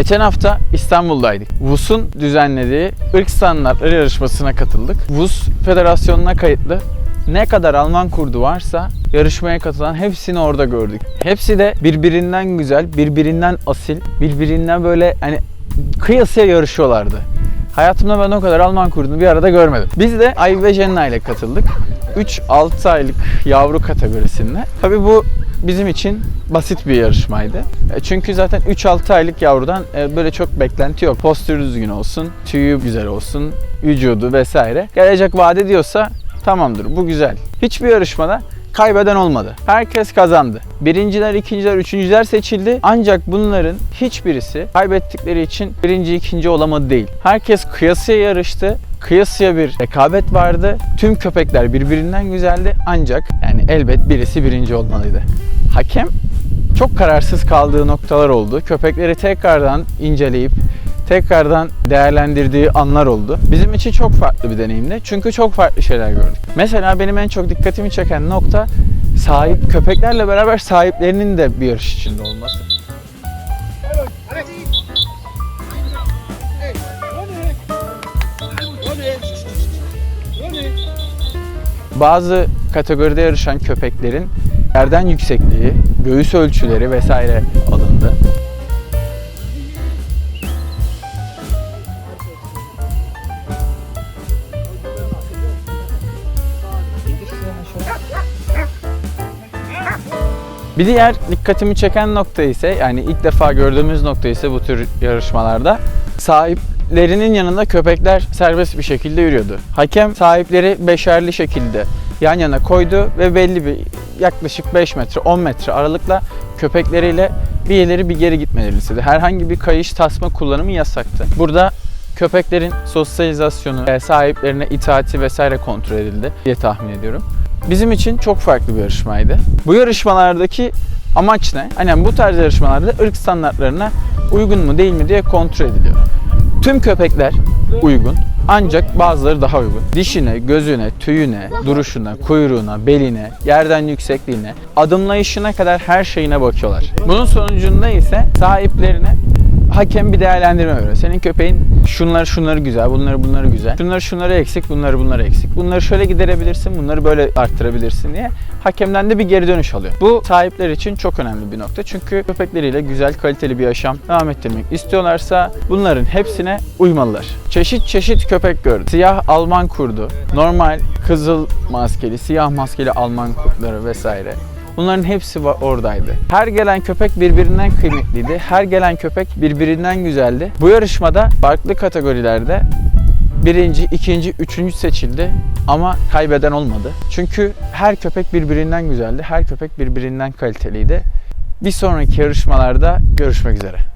Geçen hafta İstanbul'daydık. VUS'un düzenlediği ırk standartları yarışmasına katıldık. VUS federasyonuna kayıtlı ne kadar Alman kurdu varsa yarışmaya katılan hepsini orada gördük. Hepsi de birbirinden güzel, birbirinden asil, birbirinden böyle hani kıyasıya yarışıyorlardı. Hayatımda ben o kadar Alman kurdunu bir arada görmedim. Biz de Ay ve Jenna ile katıldık. 3-6 aylık yavru kategorisinde. Tabii bu bizim için basit bir yarışmaydı. E, Çünkü zaten 3-6 aylık yavrudan e, böyle çok beklenti yok. Postürü düzgün olsun, tüyü güzel olsun, vücudu vesaire. Gelecek vaat ediyorsa tamamdır bu güzel. Hiçbir yarışmada kaybeden olmadı. Herkes kazandı. Birinciler, ikinciler, üçüncüler seçildi. Ancak bunların hiçbirisi kaybettikleri için birinci, ikinci olamadı değil. Herkes kıyasıya yarıştı. Kıyasıya bir rekabet vardı. Tüm köpekler birbirinden güzeldi. Ancak yani elbet birisi birinci olmalıydı. Hakem çok kararsız kaldığı noktalar oldu. Köpekleri tekrardan inceleyip tekrardan değerlendirdiği anlar oldu. Bizim için çok farklı bir deneyimdi. Çünkü çok farklı şeyler gördük. Mesela benim en çok dikkatimi çeken nokta sahip köpeklerle beraber sahiplerinin de bir yarış içinde olması. Bazı kategoride yarışan köpeklerin yerden yüksekliği, göğüs ölçüleri vesaire alındı. Bir diğer dikkatimi çeken nokta ise yani ilk defa gördüğümüz nokta ise bu tür yarışmalarda sahiplerinin yanında köpekler serbest bir şekilde yürüyordu. Hakem sahipleri beşerli şekilde yan yana koydu ve belli bir yaklaşık 5 metre 10 metre aralıkla köpekleriyle bir ileri bir geri gitmelerini istedi. Herhangi bir kayış tasma kullanımı yasaktı. Burada köpeklerin sosyalizasyonu, e, sahiplerine itaati vesaire kontrol edildi diye tahmin ediyorum. Bizim için çok farklı bir yarışmaydı. Bu yarışmalardaki amaç ne? Hani bu tarz yarışmalarda ırk standartlarına uygun mu değil mi diye kontrol ediliyor. Tüm köpekler uygun ancak bazıları daha uygun. Dişine, gözüne, tüyüne, duruşuna, kuyruğuna, beline, yerden yüksekliğine, adımlayışına kadar her şeyine bakıyorlar. Bunun sonucunda ise sahiplerine hakem bir değerlendirme veriyor. Senin köpeğin şunlar şunları güzel, bunları bunları güzel. Şunları şunları eksik, bunları bunları eksik. Bunları şöyle giderebilirsin, bunları böyle arttırabilirsin diye hakemden de bir geri dönüş alıyor. Bu sahipler için çok önemli bir nokta. Çünkü köpekleriyle güzel, kaliteli bir yaşam devam ettirmek istiyorlarsa bunların hepsine uymalılar. Çeşit çeşit köpek gördüm. Siyah Alman kurdu, normal kızıl maskeli, siyah maskeli Alman kurtları vesaire. Bunların hepsi oradaydı. Her gelen köpek birbirinden kıymetliydi. Her gelen köpek birbirinden güzeldi. Bu yarışmada farklı kategorilerde birinci, ikinci, üçüncü seçildi ama kaybeden olmadı. Çünkü her köpek birbirinden güzeldi. Her köpek birbirinden kaliteliydi. Bir sonraki yarışmalarda görüşmek üzere.